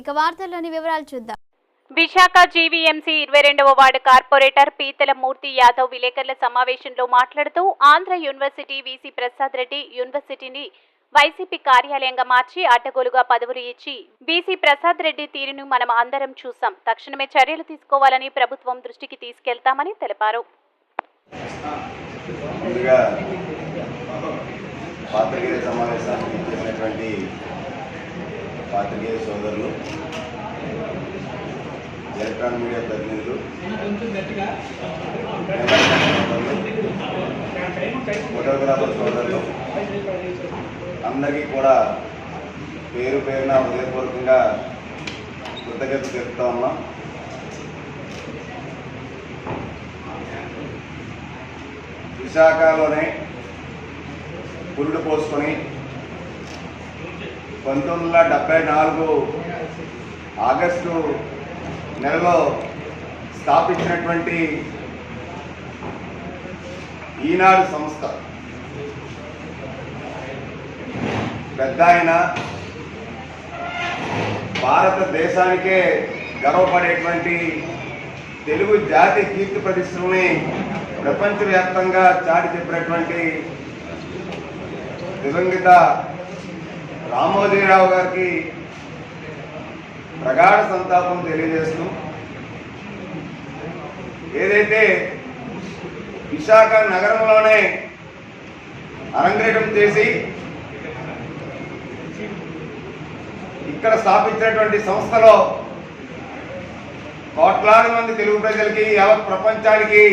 ఇక వార్తల్లోని వివరాలు చూద్దాం. విశాఖ జీవీఎంసీ ఇరవై రెండవ వార్డు కార్పొరేటర్ పీతల మూర్తి యాదవ్ విలేకరుల సమావేశంలో మాట్లాడుతూ ఆంధ్ర యూనివర్సిటీ వీసీ ప్రసాద్ రెడ్డి యూనివర్సిటీని వైసీపీ కార్యాలయంగా మార్చి అడ్డగోలుగా పదవులు ఇచ్చి బీసీ ప్రసాద్ రెడ్డి తీరును మనం అందరం చూసాం. తక్షణమే చర్యలు తీసుకోవాలని ప్రభుత్వం దృష్టికి తీసుకెళ్తామని తెలిపారు. సమావేశానికి పాత్రికేయ సోదరులు ఎలక్ట్రానిక్ మీడియా ప్రతినిధులు ఫోటోగ్రాఫర్ సోదరులు అందరికీ కూడా పేరు పేరున హృదయపూర్వకంగా కృతజ్ఞత చెప్తా ఉన్నాం. విశాఖలోనే పురుడు పోసుకొని పంతొమ్మిది వందల డెబ్బై నాలుగు ఆగస్టు నెలలో స్థాపించినటువంటి ఈనాడు సంస్థ. పెద్ద ఆయన భారతదేశానికే గర్వపడేటువంటి తెలుగు జాతి కీర్తి ప్రతిష్టలని ప్రపంచవ్యాప్తంగా చాటి చెప్పినటువంటి దివంగత రామోజీరావు గారికి ప్రగాఢ సంతాపం తెలియజేస్తూ ఏదైతే విశాఖ నగరంలోనే అరంగేటం చేసి ఇక్కడ స్థాపించినటువంటి సంస్థలో కోట్లాది మంది తెలుగు ప్రజలకి యావత్ ప్రపంచానికి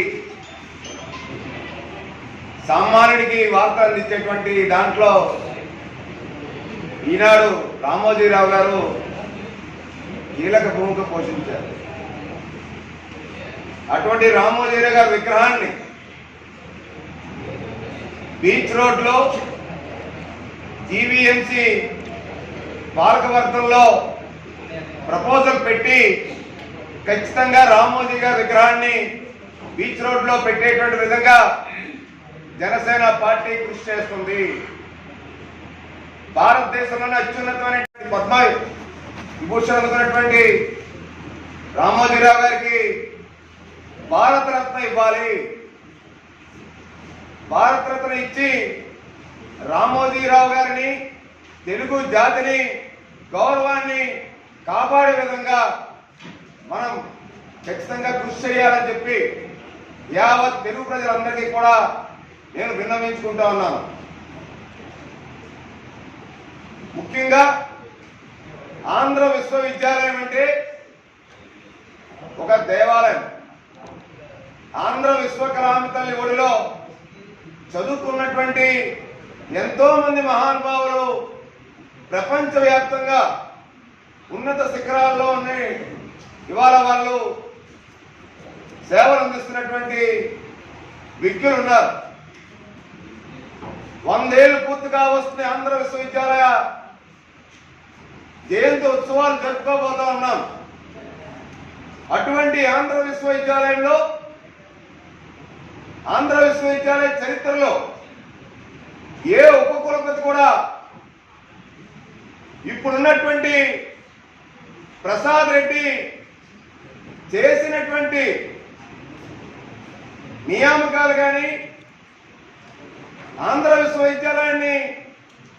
సామాన్యుడికి వార్త అందించేటువంటి దాంట్లో ఈనాడు రామోజీరావు గారు కీలక భూమిక పోషించారు. అటువంటి రామోజీరావు గారి విగ్రహాన్ని బీచ్ రోడ్లో జీవీఎంసీ పాలకవర్గంలో ప్రపోజల్ పెట్టి ఖచ్చితంగా రామోజీ గారి విగ్రహాన్ని బీచ్ రోడ్లో పెట్టేటువంటి విధంగా జనసేన పార్టీ కృషి చేస్తుంది. భారతదేశంలోనే అత్యున్నతమైనటువంటి పద్మ విభూషణ్ అందుకున్నటువంటి రామోజీరావు గారికి భారతరత్న ఇవ్వాలి. భారతరత్న ఇచ్చి రామోజీరావు గారిని తెలుగు జాతిని గౌరవాన్ని కాపాడే విధంగా మనం ఖచ్చితంగా కృషి చేయాలని చెప్పి యావత్ తెలుగు ప్రజలందరికీ కూడా నేను విన్నవించుకుంటా ఉన్నాను. ముఖ్యంగా ఆంధ్ర విశ్వవిద్యాలయం అంటే ఒక దేవాలయం. ఆంధ్ర విశ్వకళామి తల్లి ఒడిలో చదువుకున్నటువంటి ఎంతో మంది మహానుభావులు ప్రపంచవ్యాప్తంగా ఉన్నత శిఖరాల్లో ఉన్నాయి ఇవాళ వాళ్ళు సేవలు అందిస్తున్నటువంటి విజ్ఞులు ఉన్నారు. వందేళ్ళు పూర్తిగా వస్తున్న ఆంధ్ర విశ్వవిద్యాలయ జయంతి ఉత్సవాలు జరుపుకోబోతా ఉన్నాం. అటువంటి ఆంధ్ర విశ్వవిద్యాలయంలో ఆంధ్ర విశ్వవిద్యాలయ చరిత్రలో ఏ ఉపకులపతి కూడా ఇప్పుడున్నటువంటి ప్రసాద్ రెడ్డి చేసినటువంటి నియామకాలు కానీ ఆంధ్ర విశ్వవిద్యాలయాన్ని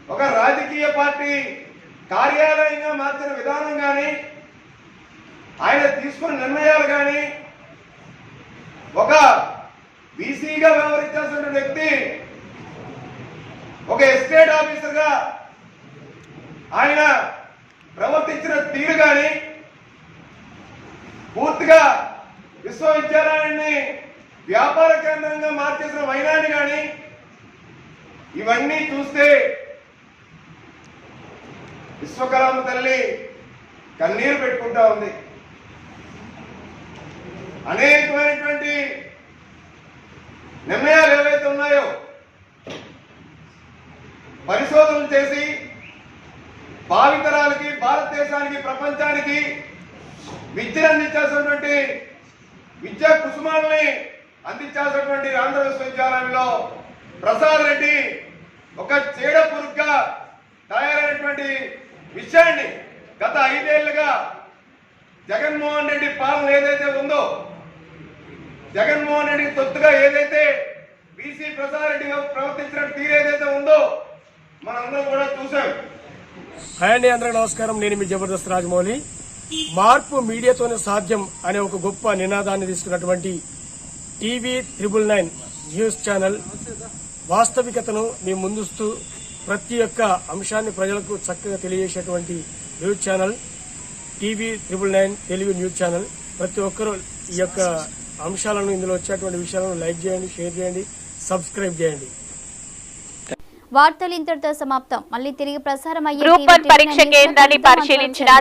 ఒక రాజకీయ పార్టీ కార్యాలయంగా మార్చిన విధానం కానీ ఆయన తీసుకున్న నిర్ణయాలు కానీ ఒక బీసీగా వ్యవహరించాల్సిన వ్యక్తి ఒక ఎస్టేట్ ఆఫీసర్గా ఆయన ప్రవర్తించిన తీరు కానీ పూర్తిగా విశ్వవిద్యాలయాన్ని వ్యాపార కేంద్రంగా మార్చేసిన వైనాన్ని కానీ ఇవన్నీ చూస్తే విశ్వకరామ తల్లి కన్నీరు పెట్టుకుంటా ఉంది. అనేకమైనటువంటి నిర్ణయాలు ఏవైతే ఉన్నాయో పరిశోధనలు చేసి భావితరాలకి భారతదేశానికి ప్రపంచానికి విద్యను అందించాల్సినటువంటి విద్యా కుసుమాలని అందించాల్సినటువంటి ఆంధ్ర విశ్వవిద్యాలయంలో ప్రసాద్ రెడ్డి ఒక చీడ పురుగ్గా తయారైనటువంటి విషయాన్ని ఐదేళ్ళుగా జగన్మోహన్ రెడ్డి పాలన ఏదైతే ఉందో జగన్మోహన్ రెడ్డి తొత్తుగా ఏదైతే బీసీ ప్రసాద్ రెడ్డి ప్రవర్తించిన తీరు ఏదైతే ఉందో మనందరం కూడా చూసాం హాయ్ అండి అందరికీ నమస్కారం. నేను మీ జబర్దస్త్ రాజమౌళి. మార్పు మీడియాతోనే సాధ్యం అనే ఒక గొప్ప నినాదాన్ని తీసుకున్నటువంటి TV triple nine news channel వాస్తవికతను మీ ముందుస్తూ ప్రతి ఒక్క అంశాన్ని ప్రజలకు చక్కగా తెలియజేసేటువంటి news channel TV triple nine Telugu news channel. ప్రతి ఒక్కరూ ఈ యొక్క అంశాలను ఇందులో వచ్చేటువంటి విషయాలను లైక్ చేయండి షేర్ చేయండి సబ్స్క్రైబ్ చేయండి. వార్తలు ఇంతటితో సమాప్తం. మళ్ళీ తిరిగి ప్రసారం అయ్యే గ్రూప్ టీవీ వన్ పరీక్ష కేంద్రాన్ని. పరిశీలించిన జిల్లా